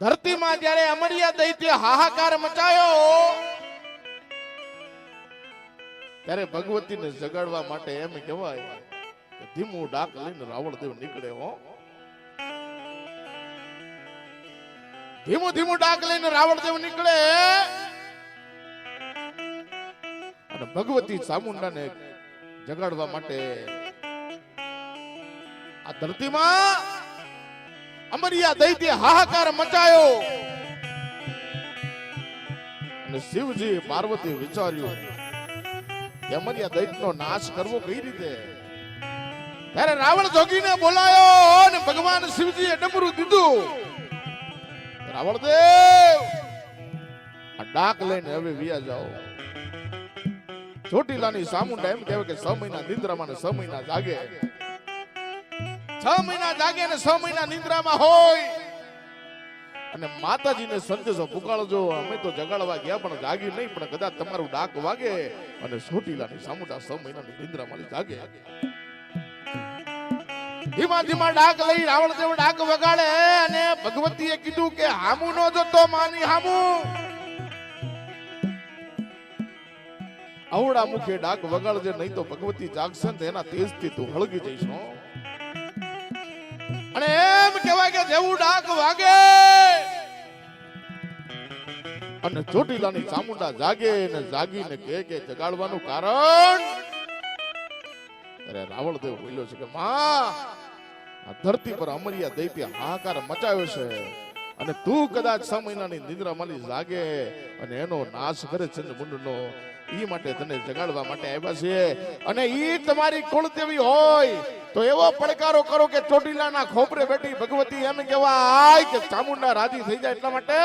ધરતીમાં જ્યારે અમરિયા દૈત્ય હાહાકાર મચાયો, ત્યારે ભગવતીને જગાડવા માટે એમ કહેવાય ધીમું ડાક લઈને રાવણદેવ નીકળે હો. ધીમું ધીમું ડાક લઈને રાવણદેવ નીકળે. અને ભગવતી ચામુંડાને જગાડવા માટે આ ધરતીમાં અમરિયા દૈત્ય હાહાકાર મચાયો. અને શિવજી પાર્વતી વિચાર્યું કે અમરિયા દૈત્યનો નાશ કરવો કઈ રીતે? ત્યારે રાવણ જોગીને બોલાયો અને ભગવાન શિવજીએ ડમરું દીધું. રાવણ દેવ આ ડાક લઈને હવે વિયા જાઓ. ચોટીલાની સામુંડા એમ કહેવાય કે છ મહિના નિંદ્રામાં છ મહિના જાગે. છ મહિના જાગે ને છ મહિના નિંદ્રામાં હોય. અને માતાજીને સંદેશો પુકાળજો અમે તો જગાડવા ગયા પણ જાગી નહીં, પણ કદાચ તમારું ડાક વાગે અને ચોટીલાની સામુંડા છ મહિનાની નિંદ્રામાં જાગે. ધીમા ધીમા ડાક લઈ રાવણદેવ ડાક વગાડે અને ભગવતીએ કીધું કે હામુ નો જતો માની હામુ. અવડા મુખે ડાક વગાડજે, નહીં તો ભગવતી જાગશે ને એના તેજથી તું હળગી જઈશ. અને એમ કહેવાય કે જેવું ડાક વાગે અને ચોટીલાની ચામુંડા જાગે ને જાગીને કહે કે જગાડવાનું કારણ? ત્યારે રાવણદેવ બોલ્યો છે કે માં, આ ધરતી પર અમરિયા દૈત્ય હાહાકાર મચાવ્યો છે. અને તું કદાચ છ મહિનાની નિંદ્રા માલી જાગે અને એનો નાશ કરે છે મુંડનો ઈ માટે તને જગાડવા માટે આવ્યા છે અને ઈ તમારી કુળદેવી હોય તો એવો પડકારો કરો કે ચોટીલાના ખોપરે બેઠી ભગવતી એમ કહેવાય કે ચામુંડા રાજી થઈ જાય એટલા માટે?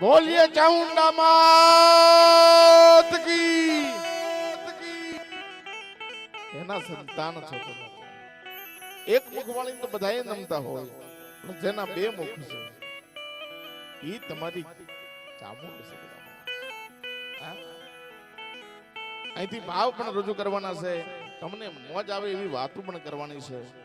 બોલીએ ચામુંડા માત એના સંતાન છો એક મુખ વાળી તો બધાએ નમતા હોય જેના બે મુખ છે. ઈ તમારી ચામુંડ છે? અહીંથી ભાવ પણ રજૂ કરવાના છે. તમને મોજ આવે એવી વાતો પણ કરવાની છે.